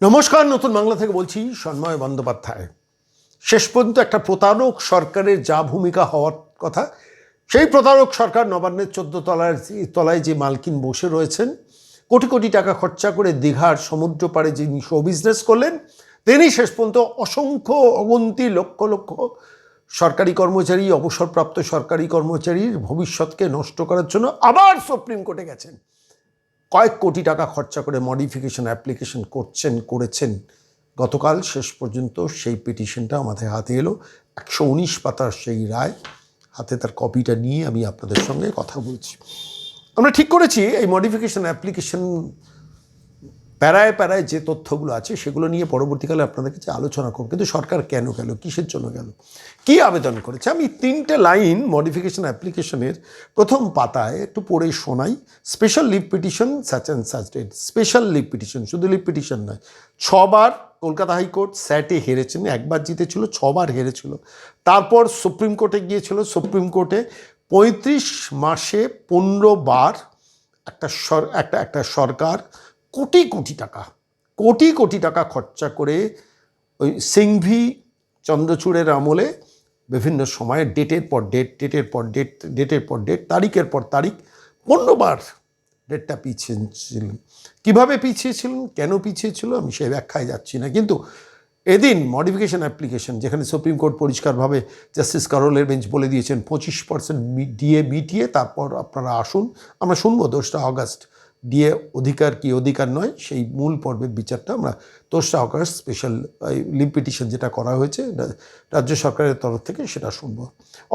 নমস্কার, নতুন বাংলা থেকে বলছি সন্ময় বন্দ্যোপাধ্যায়। শেষ পর্যন্ত একটা প্রতারক সরকারের যা ভূমিকা হওয়ার কথা, সেই প্রতারক সরকার নবান্নের চোদ্দ তলার তলায় যে মালকিন বসে রয়েছেন, কোটি কোটি টাকা খরচা করে দীঘার সমুদ্র পাড়ে যিনি শো বিজনেস করলেন, তিনি শেষ পর্যন্ত অসংখ্য অগন্তি লক্ষ লক্ষ সরকারি কর্মচারী, অবসরপ্রাপ্ত সরকারি কর্মচারীর ভবিষ্যৎকে নষ্ট করার জন্য আবার সুপ্রিম কোর্টে গেছেন। কয়েক কোটি টাকা খরচা করে মডিফিকেশন অ্যাপ্লিকেশন করছেন, করেছেন। গতকাল শেষ পর্যন্ত সেই পিটিশনটা আমাদের হাতে এলো। একশো উনিশ পাতার সেই রায়, হাতে তার কপিটা নিয়ে আমি আপনাদের সঙ্গে কথা বলছি। আমরা ঠিক করেছি, এই মডিফিকেশন অ্যাপ্লিকেশন প্যারায় প্যারায় যে তথ্যগুলো আছে সেগুলো নিয়ে পরবর্তীকালে আপনাদের কাছে আলোচনা করব। কিন্তু সরকার কেন গেল? কিসের জন্য গেল? কি আবেদন করেছে? আমি তিনটে লাইন মডিফিকেশন অ্যাপ্লিকেশনের প্রথম পাতায় একটু পড়ে শোনাই। Special leave petition such and such date special leave petition শুধু লিভ পিটিশন নয়। ছবার কলকাতা হাইকোর্ট স্যাটে হেরেছেন, একবার জিতেছিল, ছবার হেরেছিল। তারপর সুপ্রিম কোর্টে গিয়েছিল, সুপ্রিম কোর্টে পঁয়ত্রিশ মাসে পনেরো বার একটা সর, একটা একটা সরকার কোটি কোটি টাকা, কোটি কোটি টাকা খরচা করে ওই সিংভি চন্দ্রচূড়ের আমলে বিভিন্ন সময়ে ডেটের পর ডেট, ডেটের পর ডেট, ডেটের পর ডেট, তারিখের পর তারিখ পনেরোবার ডেটটা পিছিয়েছিলেন কীভাবে পিছিয়েছিলেন কেন পিছিয়েছিল? আমি সেই ব্যাখ্যায় যাচ্ছি না। কিন্তু এদিন মডিফিকেশন অ্যাপ্লিকেশন যেখানে সুপ্রিম কোর্ট পরিষ্কারভাবে জাস্টিস কারোলের বেঞ্চ বলে দিয়েছেন, পঁচিশ পার্সেন্ট দিয়ে মিটিয়ে তারপর আপনারা আসুন, আমরা শুনব দোসরা আগস্ট দিয়ে অধিকার কি অধিকার নয়, সেই মূল পর্বের বিচারটা আমরা দোসরা আগস্ট স্পেশাল লিভ পিটিশন যেটা করা হয়েছে রাজ্য সরকারের তরফ থেকে সেটা শুনব।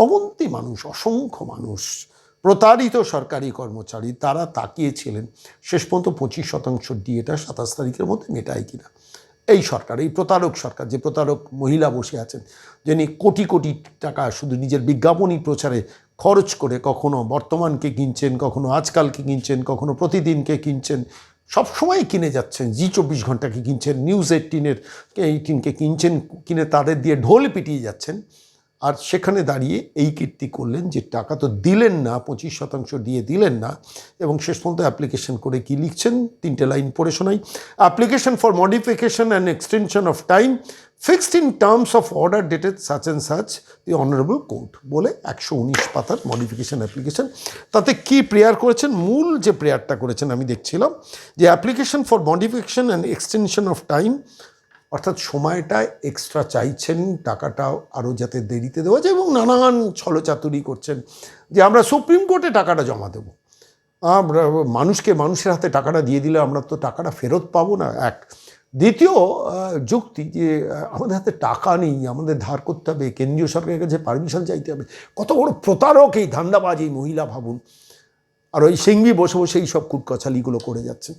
অগন্তি মানুষ, অসংখ্য মানুষ, প্রতারিত সরকারি কর্মচারী, তারা তাকিয়েছিলেন, শেষ পর্যন্ত পঁচিশ শতাংশ ডিএটা সাতাশ তারিখের মধ্যে মেটায় কিনা। এই সরকার, এই প্রতারক সরকার, যে প্রতারক মহিলা বসে আছেন, যিনি কোটি কোটি টাকা শুধু নিজের বিজ্ঞাপনী প্রচারে খরচ করে কখনো বর্তমানকে কিনছেন, কখনো আজকালকে কিনছেন, কখনো প্রতিদিনকে কিনছেন, সব সময় কিনে যাচ্ছেন। জি চব্বিশ ঘন্টাকে কিনছেন, নিউজ এইটিনের এইটিনকে কিনছেন, কিনে তাদের দিয়ে ঢোল পিটিয়ে যাচ্ছেন। আর সেখানে দাঁড়িয়ে এই কীর্তি করলেন যে টাকা তো দিলেন না, পঁচিশ শতাংশ দিয়ে দিলেন না, এবং শেষ পর্যন্ত অ্যাপ্লিকেশন করে কি লিখছেন? তিনটে লাইন পড়ে শোনাই। Application for modification and extension of time fixed in terms of order dated such and such the honourable court বলে একশো উনিশ পাতার মডিফিকেশন অ্যাপ্লিকেশন। তাতে কি প্রেয়ার করেছেন? মূল যে প্রেয়ারটা করেছেন আমি দেখছিলাম যে application for modification and extension of time, অর্থাৎ সময়টা এক্সট্রা চাইছেন, টাকাটা আরও যাতে দেরিতে দেওয়া যায় এবং নানান ছলচাতুরি করছেন যে আমরা সুপ্রিম কোর্টে টাকাটা জমা দেবো। আমরা মানুষকে মানুষের হাতে টাকাটা দিয়ে দিলে আমরা তো টাকাটা ফেরত পাবো না। এক দ্বিতীয় যুক্তি যে আমাদের হাতে টাকা নেই, আমাদের ধার করতে হবে, কেন্দ্রীয় সরকারের কাছে পারমিশন চাইতে হবে। কত বড় প্রতারক এই ধান্দাবাজ, এই মহিলা, ভাবুন। আর ওই সিংবি বসে বসে এই সব কুটকছালিগুলো করে যাচ্ছে।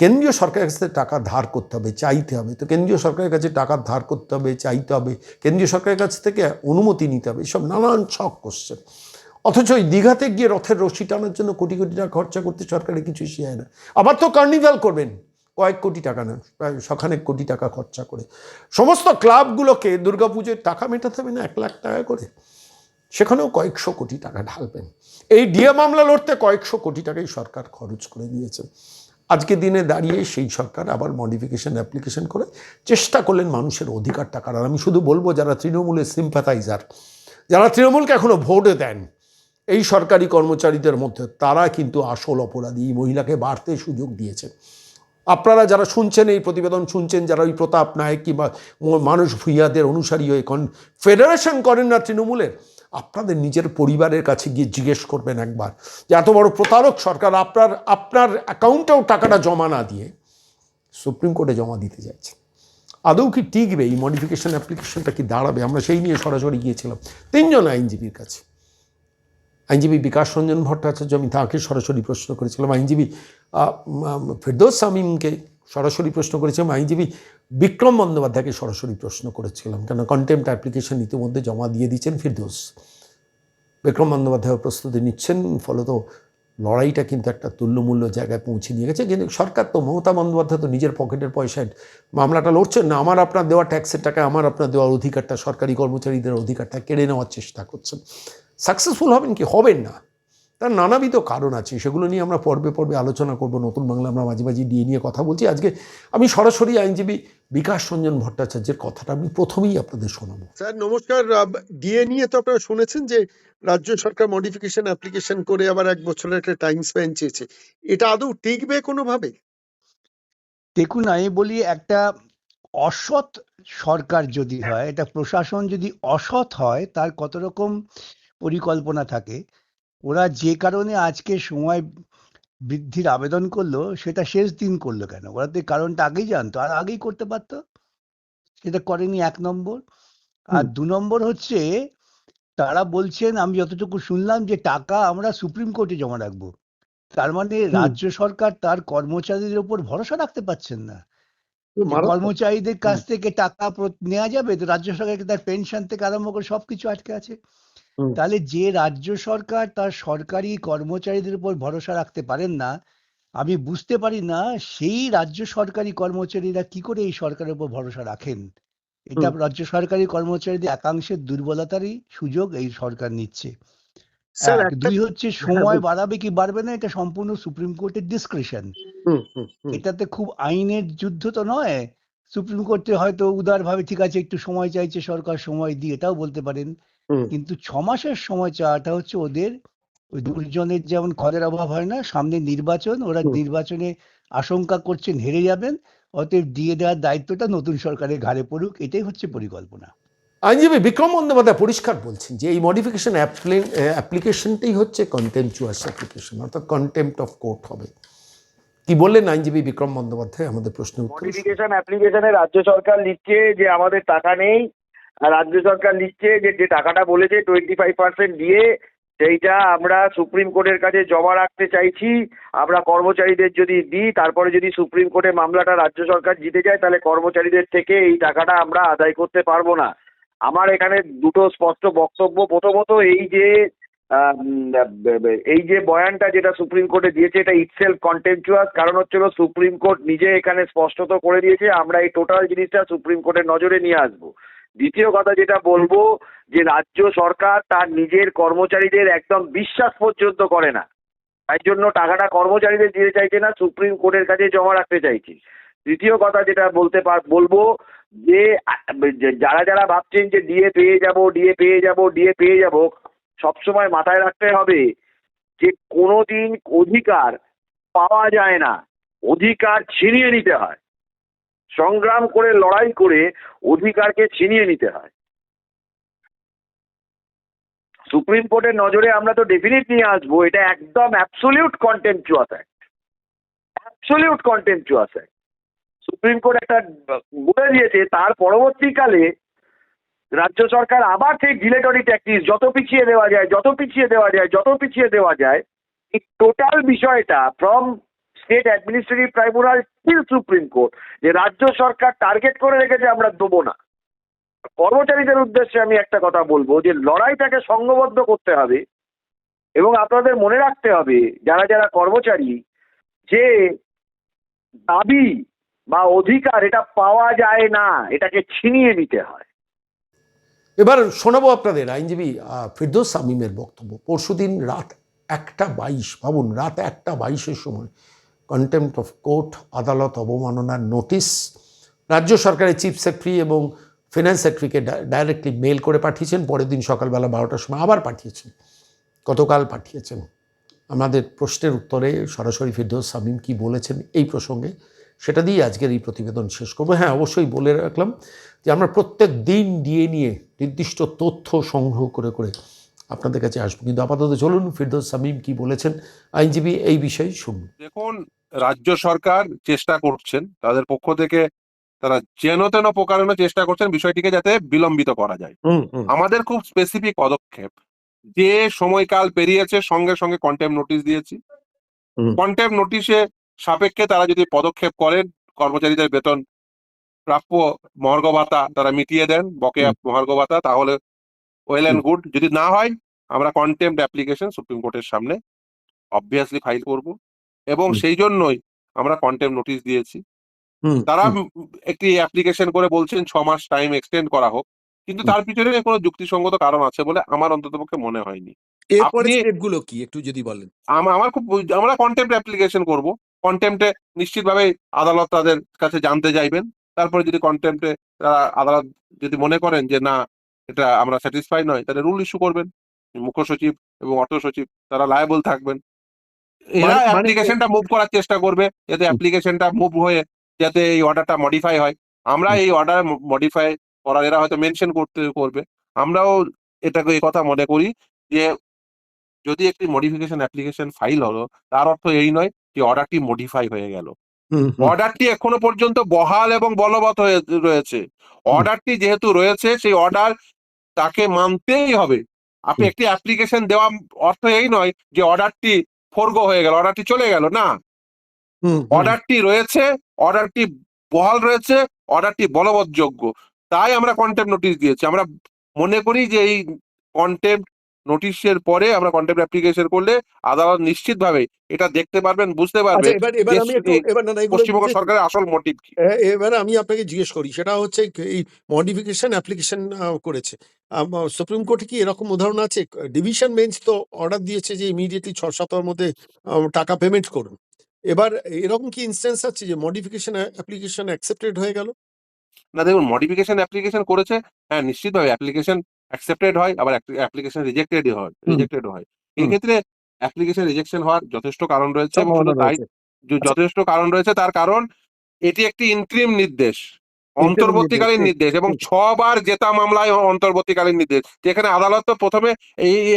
কেন্দ্রীয় সরকারের কাছে টাকা ধার করতে হবে, চাইতে হবে। তো কেন্দ্রীয় সরকারের কাছে টাকা ধার করতে হবে, চাইতে হবে। কেন্দ্রীয় সরকারের কাছ থেকে অনুমতি নিতে হবে। এসব নানান ছক কোশ্চেন অথচ ওই দীঘাতে গিয়ে রথের রশি টানার জন্য কোটি কোটি টাকা খরচা করতে সরকারের কিছু শিয়ায় না। আবার তো কার্নিভাল করবেন। কয়েক কোটি টাকা না, প্রায় শখানেক কোটি টাকা খরচা করে। সমস্ত ক্লাবগুলোকে দুর্গাপুজোর টাকা মেটাতে হবে না, এক লাখ টাকা করে। সেখানেও কয়েকশো কোটি টাকা ঢালবেন। এই ডিএ মামলা লড়তে কয়েকশো কোটি টাকাই সরকার খরচ করে দিয়েছে। আজকে দিনে দাঁড়িয়ে সেই সরকার আবার মডিফিকেশন অ্যাপ্লিকেশন করে চেষ্টা করলেন মানুষের অধিকার টাকার আর আমি শুধু বলব, যারা তৃণমূলের সিম্প্যাথাইজার যারা তৃণমূলকে এখনও ভোট দেন, এই সরকারি কর্মচারীদের মধ্যে তারা কিন্তু আসল অপরাধী। এই মহিলাকে বাড়তে সুযোগ দিয়েছে। আপনারা যারা শুনছেন, এই প্রতিবেদন শুনছেন, যারা ওই প্রতাপ নায়ক কিংবা মানুষ ভূঁইয়াদের অনুসারী হয়ে কন ফেডারেশন করেন না তৃণমূলের, আপনাদের নিজের পরিবারের কাছে গিয়ে জিজ্ঞেস করবেন একবার যে, এত বড় প্রতারক সরকার, আপনার আপনার অ্যাকাউন্টেও টাকাটা জমা না দিয়ে সুপ্রিম কোর্টে জমা দিতে যাচ্ছে। আদৌ কি টিকবে? এই মডিফিকেশন অ্যাপ্লিকেশনটা কি দাঁড়াবে? আমরা সেই নিয়ে সরাসরি গিয়েছিলাম। তিনজন আইনজীবীর কাছে। আইনজীবী বিকাশ রঞ্জন ভট্টাচার্য, আমি তাঁকে সরাসরি প্রশ্ন করেছিলাম। আইনজীবী ফেরদৌস সামিমকে সরাসরি প্রশ্ন করেছিলাম। আইনজীবী বিক্রম বন্দ্যোপাধ্যায়কে সরাসরি প্রশ্ন করেছিলাম। কেন কন্টেম্পট অ্যাপ্লিকেশন ইতিমধ্যে জমা দিয়ে দিচ্ছেন ফিরদৌস। বিক্রম বন্দ্যোপাধ্যায় প্রস্তুতি নিচ্ছেন, ফলত লড়াইটা কিন্তু একটা তুল্যমূল্য জায়গায় পৌঁছে নিয়ে গেছে। কিন্তু সরকার তো, মমতা বন্দ্যোপাধ্যায় তো নিজের পকেটের পয়সায় মামলাটা লড়ছেন না। আমার আপনার দেওয়া ট্যাক্সের টাকা আমার আপনার দেওয়ার অধিকারটা সরকারি কর্মচারীদের অধিকারটা কেড়ে নেওয়ার চেষ্টা করছেন। সাকসেসফুল হবেন কি? হবেন না। তার নানাবিধ কারণ আছে। সেগুলো নিয়ে আমরা পর্বে পর্বে আলোচনা করব। নতুন বাংলা আমরা মাঝে মাঝে ডিএ নিয়ে কথা বলছি। আজকে আমি সরাসরি আইনজীবী বিকাশ রঞ্জন ভট্টাচার্যের কথাটা আমি প্রথমেই আপনাদের শোনাবো। স্যার নমস্কার। ডিএ নিয়ে তো আপনারা শুনেছেন যে রাজ্য সরকার মডিফিকেশন অ্যাপ্লিকেশন করে আবার এক বছরের একটা টাইম স্প্যান চেয়েছে। এটা আদৌ টিকবে কোনোভাবে? দেখুন আমি বলি একটা অসৎ সরকার যদি হয় এটা প্রশাসন যদি অসৎ হয় তার কত রকম পরিকল্পনা থাকে। ওরা যে কারণে আজকে সময় বৃদ্ধির আবেদন করল সেটা শেষ দিন করল কেন? ওরা তো কারণটা আগেই জানতো। আর আগেই করতে পারতো? সেটা করেনি এক নম্বর। আর দু নম্বর হচ্ছে তারা বলছেন আমি যতটুকু শুনলাম যে টাকা আমরা সুপ্রিম কোর্টে জমা রাখব। তার মানে রাজ্য সরকার তার কর্মচারীদের উপর ভরসা রাখতে পারছেন না। কর্মচারীদের কাছ থেকে টাকা নেওয়া যাবে? তো রাজ্য সরকারকে তার পেনশন থেকে আরম্ভ করে সবকিছু আটকে আছে। তাহলে যে রাজ্য সরকার তার সরকারি কর্মচারীদের উপর ভরসা রাখতে পারেন না আমি বুঝতে পারি না সেই রাজ্য সরকারি কর্মচারীরা কি করে এই সরকারের উপর ভরসা রাখেন? এটা রাজ্য সরকারি কর্মচারীদের একাংশের দুর্বলতারই সুযোগ এই সরকার নিচ্ছে। দুই হচ্ছে সময় বাড়াবে কি বাড়বে না এটা সম্পূর্ণ সুপ্রিম কোর্টের ডিসক্রিশন। এটাতে খুব আইনের যুদ্ধ তো নয় সুপ্রিম কোর্টে হয়তো উদারভাবে ঠিক আছে একটু সময় চাইছে সরকার সময় দিয়ে এটাও বলতে পারেন। কিন্তু ছ মাসের সময় চাওয়াটা হচ্ছে ওদের ওই দুর্জনের যেমন খদের অভাব হয় না সামনে নির্বাচন ওরা নির্বাচনে আশঙ্কা করছেন হেরে যাবেন অতএব দিয়ে দেওয়ার দায়িত্বটা নতুন সরকারের ঘাড়ে পড়ুক এটাই হচ্ছে পরিকল্পনা। আইনজীবী বিক্রম বন্দ্যোপাধ্যায় পরিষ্কার বলছেন যে এই মডিফিকেশন অ্যাপ্লিকেশনটাই হচ্ছে কন্টেম্পচুয়াস অ্যাপ্লিকেশন অর্থাৎ কন্টেম্পট অফ কোর্ট হবে। কি বললেন আইনজীবী বিক্রম বন্দ্যোপাধ্যায়? আমাদের প্রশ্ন উত্তর। মডিফিকেশন অ্যাপ্লিকেশনে রাজ্য সরকার লিখছে যে আমাদের টাকা নেই আর রাজ্য সরকার লিখছে যে যে টাকাটা বলেছে টোয়েন্টি ফাইভ পার্সেন্ট দিয়ে, সেইটা আমরা সুপ্রিম কোর্টের কাছে জমা রাখতে চাইছি। আমরা কর্মচারীদের যদি দিই, তারপরে যদি সুপ্রিম কোর্টে মামলাটা রাজ্য সরকার জিতে যায়, তাহলে কর্মচারীদের থেকে এই টাকাটা আমরা আদায় করতে পারব না। আমার এখানে দুটো স্পষ্ট বক্তব্য। প্রথমত এই যে এই যে বয়ানটা যেটা সুপ্রিম কোর্টে দিয়েছে, এটা ইটসেলফ কন্টেম্পচুয়াস কারণ হচ্ছে হলো সুপ্রিম কোর্ট নিজে এখানে স্পষ্টত করে দিয়েছে, আমরা এই টোটাল জিনিসটা সুপ্রিম কোর্টের নজরে নিয়ে আসব। দ্বিতীয় কথা যেটা বলব, যে রাজ্য সরকার তার নিজের কর্মচারীদের একদম বিশ্বাস পর্যন্ত করে না। তাই জন্য টাকাটা কর্মচারীদের দিতে চাইছে না, সুপ্রিম কোর্টের কাছে জমা রাখতে চাইছে। তৃতীয় কথা যেটা বলতে পার বলব যে যারা যারা ভাবছেন যে ডিএ পেয়ে যাব, ডিএ পেয়ে যাব, ডিএ পেয়ে যাব, সবসময় মাথায় রাখতে হবে যে কোনোদিন অধিকার পাওয়া যায় না। অধিকার ছিনিয়ে নিতে হয়। সংগ্রাম করে, লড়াই করে অধিকারকে ছিনিয়ে নিতে হয়। সুপ্রিম কোর্টের নজরে আমরা তো ডেফিনিট নিয়ে আসব, এটা একদম absolute contemptuous act absolute contemptuous act supreme court একটা বলে দিয়েছে, তার পরবর্তীকালে রাজ্য সরকার আবার সেই ডিলেটরি ট্যাক্টিস যত পিছিয়ে দেওয়া যায়, যত পিছিয়ে দেওয়া যায়, যত পিছিয়ে দেওয়া যায়, এই টোটাল বিষয়টা from state administrative tribunal till supreme court, যে রাজ্য সরকার টার্গেট করে রেখেছে, আমরা দেবো না। কর্মচারীদের উদ্দেশ্যে আমি একটা কথা বলব, যে লড়াইটাকে সংঘবদ্ধ করতে হবে, এবং আপনাদের মনে রাখতে হবে, যারা যারা কর্মচারী, যে দাবি বা অধিকার এটা পাওয়া যায় না, এটাকে ছিনিয়ে নিতে হয়। এবার শোনাবো আপনাদের আইনজীবী ফিরদৌস সামিমের বক্তব্য। পরশুদিন রাত একটা বাইশ, ভাবুন, রাত একটা বাইশের সময় কন্টেম্পট অফ কোর্ট আদালত অবমাননার নোটিশ রাজ্য সরকারের চিফ সেক্রেটারি এবং ফিনান্স সেক্রেটারিকে ডাইরেক্টলি মেল করে পাঠিয়েছেন, পরের দিন সকালবেলা বারোটার সময় আবার পাঠিয়েছেন, গতকাল পাঠিয়েছেন। আমাদের প্রশ্নের উত্তরে সরাসরি ফিরদৌস সামিম কি বলেছেন এই প্রসঙ্গে সেটা দিয়ে আজকের এই প্রতিবেদন শেষ করব। হ্যাঁ অবশ্যই বলে রাখলাম যে আমরা প্রত্যেক দিন দিয়ে নিয়ে নির্দিষ্ট তথ্য সংগ্রহ করে করে আপনাদের কাছে আসব। কিন্তু আপাতত চলুন ফিরদৌস সামিম কি বলেছেন। আইনজীবী এই বিষয়ে শুনুন। দেখুন রাজ্য সরকার চেষ্টা করছেন তাদের পক্ষ থেকে তারা যেন তেন প্রকারানোর চেষ্টা করছেন বিষয়টিকে যাতে বিলম্বিত করা যায়। আমাদের খুব স্পেসিফিক পদক্ষেপ যে সময়কাল পেরিয়েছে সঙ্গে সঙ্গে কন্টেম নোটিশ দিয়েছি। কন্টেম নোটিশে সাপেক্ষে তারা যদি পদক্ষেপ করেন কর্মচারীদের বেতন প্রাপ্য মহার্ঘ ভাতা তারা মিটিয়ে দেন বকেয়া মহার্ঘ ভাতা তাহলে ওয়েল অ্যান্ড গুড যদি না হয় আমরা কন্টেম্প অ্যাপ্লিকেশন সুপ্রিম কোর্টের সামনে অবভিয়াসলি ফাইল করব। এবং সেই জন্যই আমরা কন্টেম্প নোটিশ দিয়েছি। তারা একটি অ্যাপ্লিকেশন করে বলছেন ছ মাস টাইম এক্সটেন্ড করা হোক। কিন্তু তার পিছনে কোনো যুক্তিসঙ্গত কারণ আছে বলে আমার অন্ততপক্ষে মনে হয়নি। এরপরে স্টেপগুলো কি? একটু যদি বলেন। আম- আমার খুব আমরা কন্টেম্প অ্যাপ্লিকেশন করব। কন্টেম্পটে নিশ্চিতভাবে আদালত তাদের কাছে জানতে চাইবেন। তারপরে যদি কন্টেম্পটে তারা আদালত যদি মনে করেন যে না এটা আমরা স্যাটিসফাই নয় তাহলে রুল ইস্যু করবেন। মুখ্য সচিব এবং অর্থ সচিব তারা লায়াবল থাকবেন। এরা মানে- মানে- অ্যাপ্লিকেশনটা মুভ করার চেষ্টা করবে যাতে অ্যাপ্লিকেশনটা মুভ হয়ে যাতে এই অর্ডারটা মডিফাই হয়। আমরা এই অর্ডার মডিফাই করার এরা হয়তো মেনশন করতে করবে। আমরাও এটাকে এই কথা মনে করি যে যদি একটি মডিফিকেশন অ্যাপ্লিকেশন ফাইল হলো তার অর্থ এই নয় যে অর্ডারটি মডিফাই হয়ে গেল। অর্ডারটি এখনও পর্যন্ত বহাল এবং বলবৎ হয়ে রয়েছে। অর্ডারটি যেহেতু রয়েছে সেই অর্ডার তাকে মানতেই হবে। আপনি একটি অ্যাপ্লিকেশন দেওয়া অর্থ এই নয় যে অর্ডারটি ফোরগো হয়ে গেল অর্ডারটি চলে গেল না। অর্ডারটি রয়েছে অর্ডারটি বহাল রয়েছে অর্ডারটি বলবৎযোগ্য। তাই আমরা কন্টেম্প নোটিশ দিয়েছি। আমরা মনে করি যে এই কন্টেম্প নোটিশের পরে আমরা কন্টেম্প অ্যাপ্লিকেশন করলে আদালত নিশ্চিতভাবে এটা দেখতে পারবেন বুঝতে আচ্ছা পারবে এবার এবার যে আমি একটু এই এবার না না পশ্চিমবঙ্গ সরকারের আসল মোটিভ কি। এবার আমি আপনাকে জিজ্ঞেস করি সেটা হচ্ছে এই মডিফিকেশন অ্যাপ্লিকেশন করেছে। সুপ্রিম কোর্টে কি এরকম উদাহরণ আছে? ডিভিশন বেঞ্চ তো অর্ডার দিয়েছে যে ইমিডিয়েটলি ছ সপ্তাহের মধ্যে টাকা পেমেন্ট করুন। এবার এরকম কি ইনস্ট্যান্স আছে যে মডিফিকেশন অ্যাপ্লিকেশন অ্যাকসেপ্টেড হয়ে গেল? না দেখুন মডিফিকেশন অ্যাপ্লিকেশন করেছে হ্যাঁ নিশ্চিতভাবে অ্যাপ্লিকেশন অ্যাকসেপ্টেড হয় আবার অ্যাপ্লিকেশন রিজেক্টেড হয় রিজেক্টেড হয়। এই ক্ষেত্রে অ্যাপ্লিকেশন রিজেকশন হওয়ার যথেষ্ট কারণ রয়েছে এবং শুধু তাই যথেষ্ট কারণ রয়েছে তার কারণ এটি একটি ইন্ট্রিম নির্দেশ অন্তর্বর্তীকালীন নির্দেশ এবং ছবার জেতা মামলায় অন্তর্বর্তীকালীন নির্দেশ। যেখানে আদালত তো প্রথমে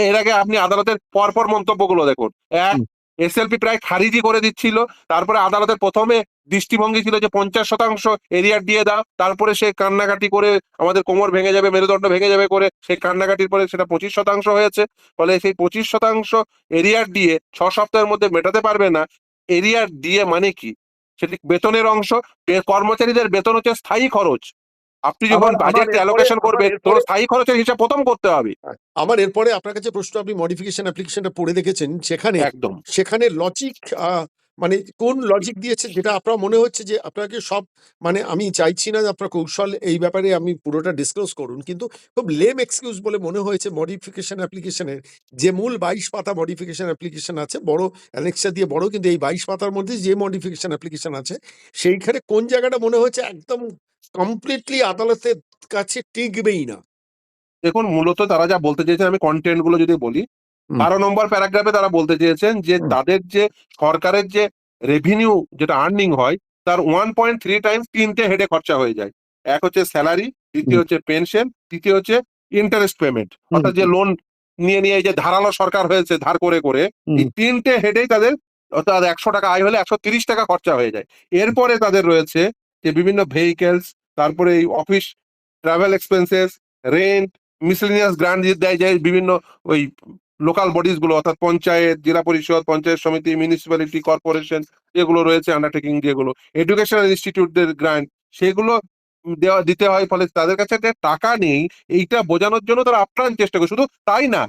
এর আগে আপনি আদালতের পরপর মন্তব্যগুলো দেখুন। এক। এসএলপি প্রায় খারিজি করে দিচ্ছিল। তারপরে আদালতের প্রথমে দৃষ্টিভঙ্গি ছিল যে পঞ্চাশ শতাংশ এরিয়ার দিয়ে দাও, তারপরে সে কান্নাকাটি করে আমাদের কোমর ভেঙে যাবে, মেরুদণ্ড ভেঙে যাবে করে সেই কান্নাকাটির পরে সেটা পঁচিশ শতাংশ হয়েছে। ফলে সেই পঁচিশ শতাংশ এরিয়ার দিয়ে ছ সপ্তাহের মধ্যে মেটাতে পারবে না। এরিয়ার দিয়ে মানে কি? সেটি বেতনের অংশ। কর্মচারীদের বেতন হচ্ছে স্থায়ী খরচ। আপনি যখন বাজেট অ্যালোকেশন করবেন তোর স্থায়ী খরচের হিসাব প্রথম করতে হবে। আমার এরপরে আপনার কাছে প্রশ্ন আপনি মডিফিকেশন অ্যাপ্লিকেশনটা পড়ে দেখেছেন সেখানে একদম। সেখানে লজিক মানে কোন লজিক দিয়েছে যেটা আপনার মনে হচ্ছে যে আপনাকে সব মানে আমি চাইছি না যে আপনার কৌশল এই ব্যাপারে আমি পুরোটা ডিসক্লোজ করুন কিন্তু খুব লেম এক্সকিউজ বলে মনে হয়েছে মডিফিকেশন অ্যাপ্লিকেশনের যে মূল বাইশ পাতা মডিফিকেশন অ্যাপ্লিকেশন আছে, বড় অ্যানেক্সা দিয়ে বড় কিন্তু এই বাইশ পাতার মধ্যে যে মডিফিকেশন অ্যাপ্লিকেশন আছে, সেইখানে কোন জায়গাটা মনে হয়েছে একদম কমপ্লিটলি আদালতের কাছে টিকবেই না দেখুন, মূলত তারা যা বলতে চেয়েছেন আমি কন্টেন্টগুলো যদি বলি। বারো নম্বর প্যারাগ্রাফে তারা বলতে চেয়েছেন যে তাদের যে সরকারের যে রেভিনিউ যেটা আর্নিং হয় তার ওয়ান পয়েন্ট থ্রি টাইমস তিনটে হেডে খরচা হয়ে যায়। এক হচ্ছে স্যালারি দ্বিতীয় হচ্ছে পেনশন তৃতীয় হচ্ছে ইন্টারেস্ট পেমেন্ট অর্থাৎ যে লোন নিয়ে নিয়ে এই যে ধারালো সরকার হয়েছে ধার করে করে এই তিনটে হেডেই তাদের অর্থাৎ একশো টাকা আয় হলে একশো তিরিশ টাকা খরচা হয়ে যায়। এরপরে তাদের রয়েছে যে বিভিন্ন ভেহিকেলস তারপরে এই office travel expenses rent miscellaneous grant দেয় যায় বিভিন্ন ওই লোকাল বডিজগুলো, অর্থাৎ পঞ্চায়েত, জেলা পরিষদ, পঞ্চায়েত সমিতি মিউনিসিপ্যালিটি কর্পোরেশন এগুলো রয়েছে আন্ডারটেকিং যেগুলো। এডুকেশনাল ইনস্টিটিউটদের গ্রান্ট সেগুলো দেওয়া, দিতে হয়, ফলে তাদের কাছে টাকা নেই, এইটা বোঝানোর জন্য তারা আপ্রাণ চেষ্টা করে। শুধু তাই না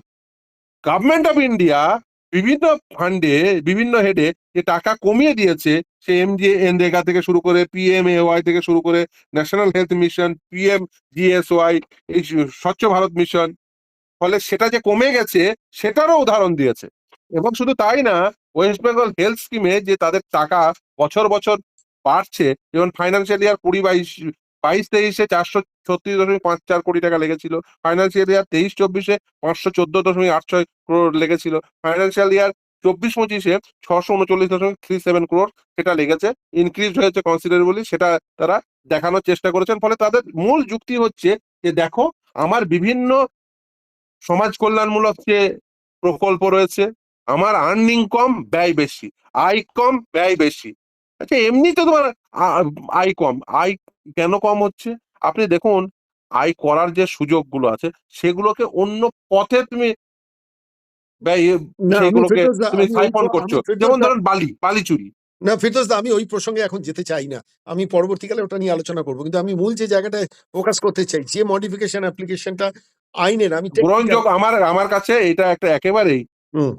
গভর্নমেন্ট অফ ইন্ডিয়া বিভিন্ন ফান্ডে বিভিন্ন হেডে যে টাকা কমিয়ে দিয়েছে, সে এমজি এনরেগা থেকে শুরু করে পি এম এ পিএমএওয়াই থেকে শুরু করে national health mission PM GSY এই স্বচ্ছ ভারত মিশন ফলে সেটা যে কমে গেছে, সেটারও উদাহরণ দিয়েছে। এবং শুধু তাই না ওয়েস্ট বেঙ্গল হেলথ স্কিমে যে তাদের টাকা বছর বছর বাড়ছে, যেমন ফাইন্যান্সিয়াল ইয়ার কুড়ি বাইশ বাইশ তেইশে চারশো ছত্রিশ দশমিক পাঁচ চার কোটি টাকা লেগেছিল। ফাইন্যান্সিয়াল ইয়ার তেইশ চব্বিশে পাঁচশো চোদ্দ দশমিক আট ছয় ক্রোড় লেগেছিল। ফাইন্যান্সিয়াল ইয়ার চব্বিশ পঁচিশে ছশো উনচল্লিশ দশমিক থ্রি সেভেন ক্রোড় সেটা লেগেছে। ইনক্রিজ হয়েছে কনসিডারেবলি সেটা তারা দেখানোর চেষ্টা করেছেন। ফলে তাদের মূল যুক্তি হচ্ছে যে, দেখো, আমার বিভিন্ন সমাজ কল্যাণমূলক যে প্রকল্প রয়েছে আমার আর্নিং কম ব্যয় বেশি। আয় কম ব্যয় বেশি। আচ্ছা এমনি তো তোমার আয় কম। আয় কেন কম হচ্ছে? আপনি দেখুন আয় করার যে সুযোগগুলো আছে সেগুলোকে অন্য পথে তুমি সেগুলোকে তুমি সাইফন করছ। যেমন ধরুন বালি বালি চুরি। না ফিরদৌস দা আমি ওই প্রসঙ্গে এখন যেতে চাই না। আমি পরবর্তীকালে ওটা নিয়ে আলোচনা করব। কিন্তু আমি মূল যে জায়গাটায় ফোকাস করতে চাই যে মডিফিকেশন অ্যাপ্লিকেশনটা আইনের আমি গ্রহণযোগ্য আমার আমার কাছে এটা একটা একেবারেই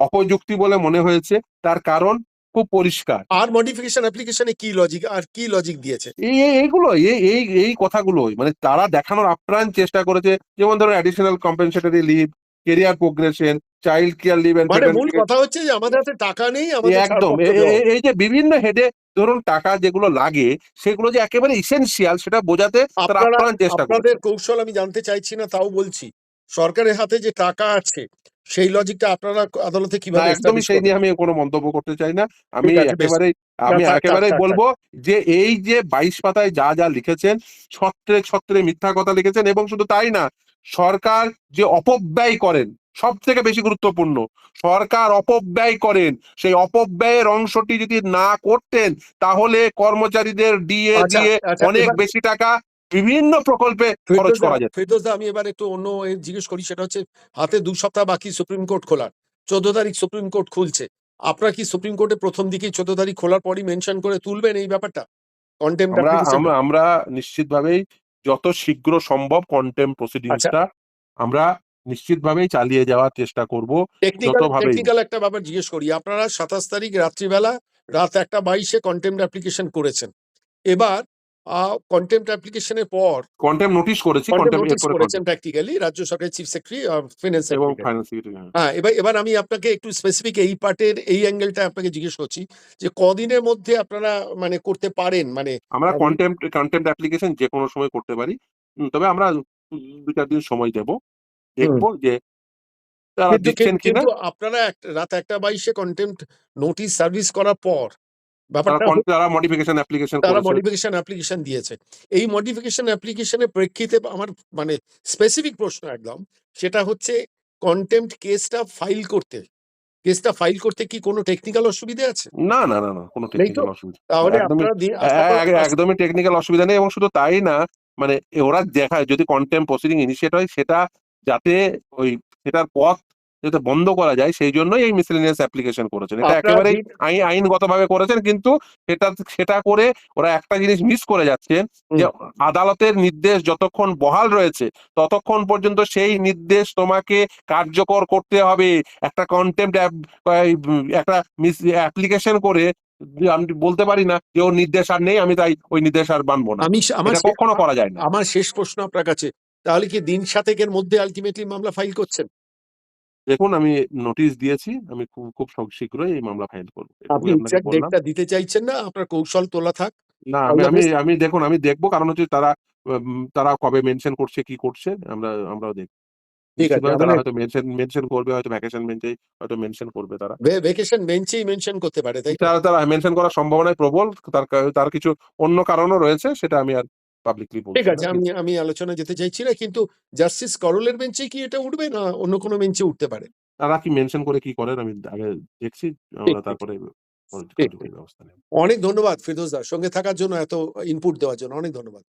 অপযুক্তি বলে মনে হয়েছে। তার কারণ খুব পরিষ্কার। আর মডিফিকেশন অ্যাপ্লিকেশনে কি লজিক আর কি লজিক দিয়েছে? এই এই- এইগুলো এই এই এই কথাগুলোই। মানে তারা দেখানোর আপ্রাণ চেষ্টা করেছে যেমন ধরুন additional compensatory leave career progression child care leave and মানে মূল কথা হচ্ছে যে আমাদের হাতে টাকা নেই আমাদের একদম। এই যে বিভিন্ন হেডে ধরুন টাকা যেগুলো লাগে সেগুলো যে একেবারে ইসেনশিয়াল সেটা বোঝাতে তারা আপনারা আপ্রাণ চেষ্টা আপনাদের কৌশল আমি জানতে চাইছি না তাও বলছি। সরকারের হাতে যে টাকা আছে সেই লজিকটা আপনারা আদালতে কীভাবে একদমই সেই নিয়ে আমি কোনো মন্তব্য করতে চাই না আমি। একেবারেই আমি থাক। বলব যে এই যে বাইশ পাতায় যা যা লিখেছেন ছত্রে ছত্রে মিথ্যা কথা লিখেছেন এবং শুধু তাই না সরকার যে অপব্যয় করেন সব থেকে বেশি গুরুত্বপূর্ণ সরকার অপব্যয় করেন সেই অপব্যয়ের অংশটি যদি না করতেন তাহলে কর্মচারীদের দিয়ে আচ্ছা, দিয়ে আচ্ছা, অনেক বেশি টাকা বিভিন্ন প্রকল্পে খরচ করা যেত ফেরদৌস আমি এবার একটু অন্য জিজ্ঞেস করি সেটা হচ্ছে হাতে দু সপ্তাহ বাকি সুপ্রিম কোর্ট খোলার। চোদ্দ তারিখ সুপ্রিম কোর্ট খুলছে। আপনারা কি সুপ্রিম কোর্টে প্রথম দিকে চোদ্দ তারিখ খোলার পরই মেনশন করে তুলবেন এই ব্যাপারটা? আমরা আমরা নিশ্চিতভাবেই যত শীঘ্র সম্ভব কন্টেম প্রসিডিংসটা আমরা নিশ্চিতভাবেই চালিয়ে যাওয়ার চেষ্টা করব টেকনিক্যাল একটা ব্যাপার জিজ্ঞেস করি। আপনারা সাতাশ তারিখ রাত্রিবেলা রাত একটা বাইশে কন্টেম্প অ্যাপ্লিকেশন করেছেন। এবার কন্টেম্প অ্যাপ্লিকেশনের পর কন্টেম নোটিশ করেছি কন্টেম্প কন্টেম নোটিস করেছেন প্র্যাকটিক্যালি রাজ্য সরকারের চিফ সেক্রেটারি ফিনান্স এবং ফাইন্যান্স হ্যাঁ। এবার এবার আমি আপনাকে একটু স্পেসিফিক এই পার্টের এই অ্যাঙ্গেলটা আপনাকে জিজ্ঞেস করছি যে কদিনের মধ্যে আপনারা মানে করতে পারেন? মানে আমরা কন্টেম্প কন্টেম্প অ্যাপ্লিকেশন যে কোনো সময় করতে পারি। তবে আমরা দু চার দিন সময় দেব। দেখব যে তারা দিচ্ছেন কিনা। আপনারা রাত একটা বাইশে কন্টেম্প নোটিশ সার্ভিস করার পর ব্যাপারটা তারা মডিফিকেশন অ্যাপ্লিকেশন তারা মডিফিকেশন অ্যাপ্লিকেশন দিয়েছে। এই মডিফিকেশন অ্যাপ্লিকেশনের প্রেক্ষিতে আমার মানে স্পেসিফিক প্রশ্ন একদম সেটা হচ্ছে কন্টেম্প কেসটা ফাইল করতে। কেসটা ফাইল করতে কি কোনো টেকনিক্যাল অসুবিধা আছে? না না না না কোনো টেকনিক্যাল অসুবিধা তাহলে একদমই টেকনিক্যাল অসুবিধা নেই এবং শুধু তাই না মানে ওরা দেখায় যদি কন্টেম্প প্রসিডিং ইনিশিয়েট হয় সেটা যাতে ওই সেটার পথ যাতে বন্ধ করা যায় সেই জন্যই এই মিসেলিনিয়াস অ্যাপ্লিকেশন করেছেন। এটা একেবারেই আইন আইনগতভাবে করেছেন কিন্তু সেটা সেটা করে ওরা একটা জিনিস মিস করে যাচ্ছেন যে আদালতের নির্দেশ যতক্ষণ বহাল রয়েছে ততক্ষণ পর্যন্ত সেই নির্দেশ তোমাকে কার্যকর করতে হবে। একটা কন্টেম্প একটা মিস অ্যাপ্লিকেশন করে আমি বলতে পারি না যে ওর নির্দেশ আর নেই আমি তাই ওই নির্দেশ আর মানবো না। আমি আমার কখনো করা যায় না। আমার শেষ প্রশ্ন আপনার কাছে। তাহলে কি দিন সাতেকের মধ্যে আলটিমেটলি মামলা ফাইল করছেন? দেখুন আমি নোটিশ দিয়েছি আমি খুব খুব সব- শীঘ্রই এই মামলা ফাইল করব। আপনি এটুকুই আপনাকে এক্সাক্ট বললাম। ডেটটা দিতে চাইছেন না? আপনার কৌশল তোলা থাক। না আমি আমি দেখুন আমি দেখব কারণ হচ্ছে তারা উম, তারা কবে মেনশন করছে কি করছে আমরা আমরাও দেখব। ঠিক আছে, নিশ্চিতভাবে তারা আমাদের- হয়তো মেনশন মেনশন করবে হয়তো ভ্যাকেশন বেঞ্চে হয়তো মেনশন করবে তারা। ভেকেশন বেঞ্চেই মেনশন করতে পারে তাই তো? তারা তারা মেনশন করার প্রবল তার কা- তার কিছু অন্য কারণও রয়েছে সেটা আমি আর পাবলিকলি বলছি ঠিক আছে আমি আমি আলোচনা যেতে চাইছি না কিন্তু জাস্টিস করলের বেঞ্চে কি এটা উঠবে না অন্য কোনো বেঞ্চে উঠতে পারে? তারা কি মেনশন করে কি করেন? আমি আগে দেখছি আমরা তারপরে অনেক ধন্যবাদ ফিরোজ দা সঙ্গে থাকার জন্য এত ইনপুট দেওয়ার জন্য অনেক ধন্যবাদ।